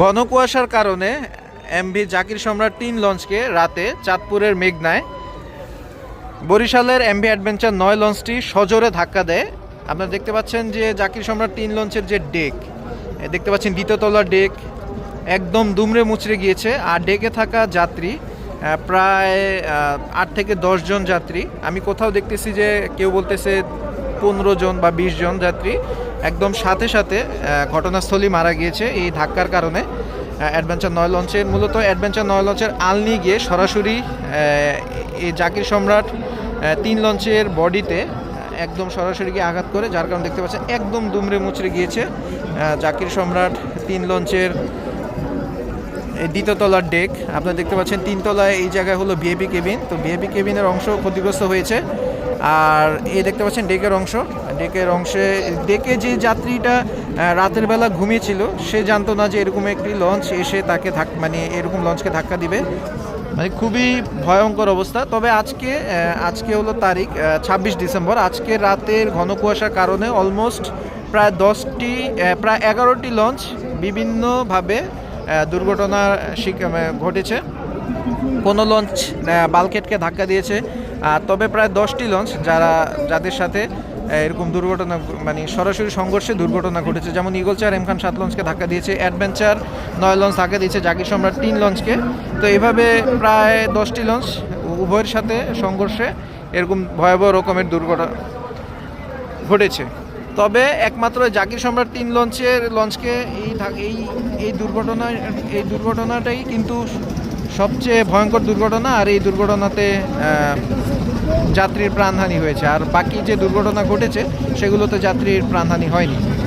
ঘন কুয়াশার কারণে এমভি জাকির সম্রাট তিন লঞ্চকে রাতে চাঁদপুরের মেঘনায় বরিশালের এমভি অ্যাডভেঞ্চার নয় লঞ্চটি সজোরে ধাক্কা দেয়। আপনারা দেখতে পাচ্ছেন যে জাকির সম্রাট তিন লঞ্চের যে ডেক দেখতে পাচ্ছেন দ্বিতীয়তলার ডেক একদম দুমড়ে মুচড়ে গিয়েছে। আর ডেকে থাকা যাত্রী প্রায় আট থেকে জন যাত্রী। আমি কোথাও দেখতেছি যে কেউ বলতেছে পনেরো জন বা বিশ জন যাত্রী। একদম সাথে সাথে আহ, ঘটনাস্থলেই মারা গিয়েছে এই ধাক্কার কারণে। অ্যাডভেঞ্চার নয় লঞ্চের মূলত অ্যাডভেঞ্চার নয় লঞ্চের আলনি গিয়ে সরাসরি এই জাকির সম্রাট তিন লঞ্চের বডিতে একদম সরাসরি গিয়ে আঘাত করে যার কারণে দেখতে পাচ্ছেন একদম দুমড়ে মুচড়ে গিয়েছে জাকির সম্রাট তিন লঞ্চের দ্বিতীয়তলার ডেক আপনারা দেখতে পাচ্ছেন তিনতলায় এই জায়গায় হলো ভিএপি কেবিন তো ভিএপি কেবিনের অংশ ক্ষতিগ্রস্ত হয়েছে। আর এই দেখতে পাচ্ছেন ডেকের অংশ। ডেকের অংশে ডেকে যে যাত্রীটা রাতের বেলা ঘুমিয়েছিল, সে জানতো না যে এরকম একটি লঞ্চ এসে তাকে ধাক মানে এরকম লঞ্চকে ধাক্কা দিবে। মানে খুবই ভয়ঙ্কর অবস্থা। তবে আজকে আজকে হলো তারিখ ছাব্বিশ ডিসেম্বর। আজকে রাতের ঘন কুয়াশার কারণে অলমোস্ট প্রায় দশটি প্রায় এগারোটি লঞ্চ বিভিন্নভাবে দুর্ঘটনার মানে ঘটেছে। কোনো লঞ্চ বালকেটকে ধাক্কা দিয়েছে। তবে প্রায় দশটি লঞ্চ যারা, যাদের সাথে এরকম দুর্ঘটনা মানে সরাসরি সংঘর্ষে দুর্ঘটনা ঘটেছে। যেমন ইগল চার এম খান সাত লঞ্চকে ধাক্কা দিয়েছে অ্যাডভেঞ্চার নয় লঞ্চ ধাক্কা দিয়েছে জাকির সম্রাট তিন লঞ্চকে তো এইভাবে প্রায় দশটি লঞ্চ উভয়ের সাথে সংঘর্ষে এরকম ভয়াবহ রকমের দুর্ঘটনা ঘটেছে। তবে একমাত্র জাকির সম্রাট তিন লঞ্চের লঞ্চকে এই এই এই দুর্ঘটনা, এই দুর্ঘটনাটাই কিন্তু সবচেয়ে ভয়ঙ্কর দুর্ঘটনা। আর এই দুর্ঘটনাতে যাত্রীর প্রাণহানি হয়েছে। আর বাকি যে দুর্ঘটনা ঘটেছে সেগুলোতে যাত্রীর প্রাণহানি হয়নি।